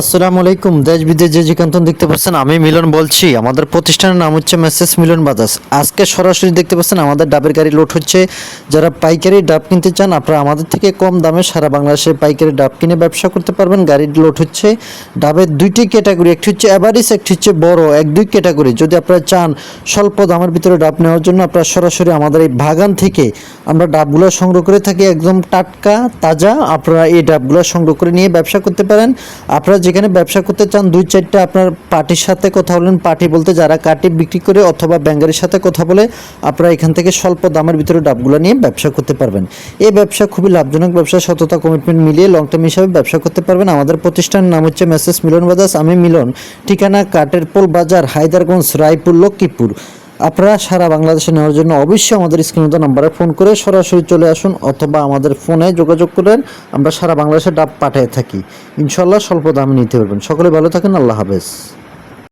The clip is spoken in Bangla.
আসসালামু আলাইকুম। দেশ বিদেশ যে যেখান দেখতে পাচ্ছেন, আমি মিলন বলছি। আমাদের প্রতিষ্ঠানের নাম হচ্ছে মেসেস মিলন বাজাজ। আজকে সরাসরি দেখতে পাচ্ছেন, আমাদের ডাবের গাড়ি লোড হচ্ছে। যারা পাইকারি ডাব কিনতে চান, আপনারা আমাদের থেকে কম দামে সারা বাংলাদেশে পাইকারি ডাব কিনে ব্যবসা করতে পারবেন। গাড়ির লোড হচ্ছে ডাবের দুইটি ক্যাটাগরি একটি হচ্ছে অ্যাভারেজ একটি হচ্ছে বড়, এক দুই ক্যাটাগরি যদি আপনারা চান স্বল্প দামের ভিতরে ডাব নেওয়ার জন্য, আপনারা সরাসরি আমাদের এই বাগান থেকে আমরা ডাবগুলো সংগ্রহ করে থাকি। একদম টাটকা, তাজা আপনারা এই ডাবগুলো সংগ্রহ করে নিয়ে ব্যবসা করতে পারেন। আপনারা যেখানে ব্যবসা করতে চান, দুই চারটা আপনার পার্টির সাথে কথা বলেন। পার্টি বলতে যারা কাটি বিক্রি করে অথবা ব্যাঙ্গারের সাথে কথা বলে, আপনারা এখান থেকে স্বল্প দামের ভিতরে ডাবগুলো নিয়ে ব্যবসা করতে পারবেন। এই ব্যবসা খুবই লাভজনক ব্যবসা, সততা কমিটমেন্ট মিলিয়ে লং টার্ম হিসাবে ব্যবসা করতে পারবেন। আমাদের প্রতিষ্ঠানের নাম হচ্ছে মেসেস মিলন বাজাজ আমি মিলন। ঠিকানা কাটেরপোল বাজার, হায়দারগঞ্জ, রায়পুর, লক্ষ্মীপুর। আপনারা সারা বাংলাদেশে নেওয়ার জন্য অবশ্যই আমাদের স্ক্রিনে নাম্বারে ফোন করে সরাসরি চলে আসুন অথবা আমাদের ফোনে যোগাযোগ করেন। আমরা সারা বাংলাদেশে ডাব পাঠিয়ে থাকি। ইনশাল্লাহ স্বল্প দামে নিতে পারবেন। সকলে ভালো থাকেন, আল্লাহ হাফেজ।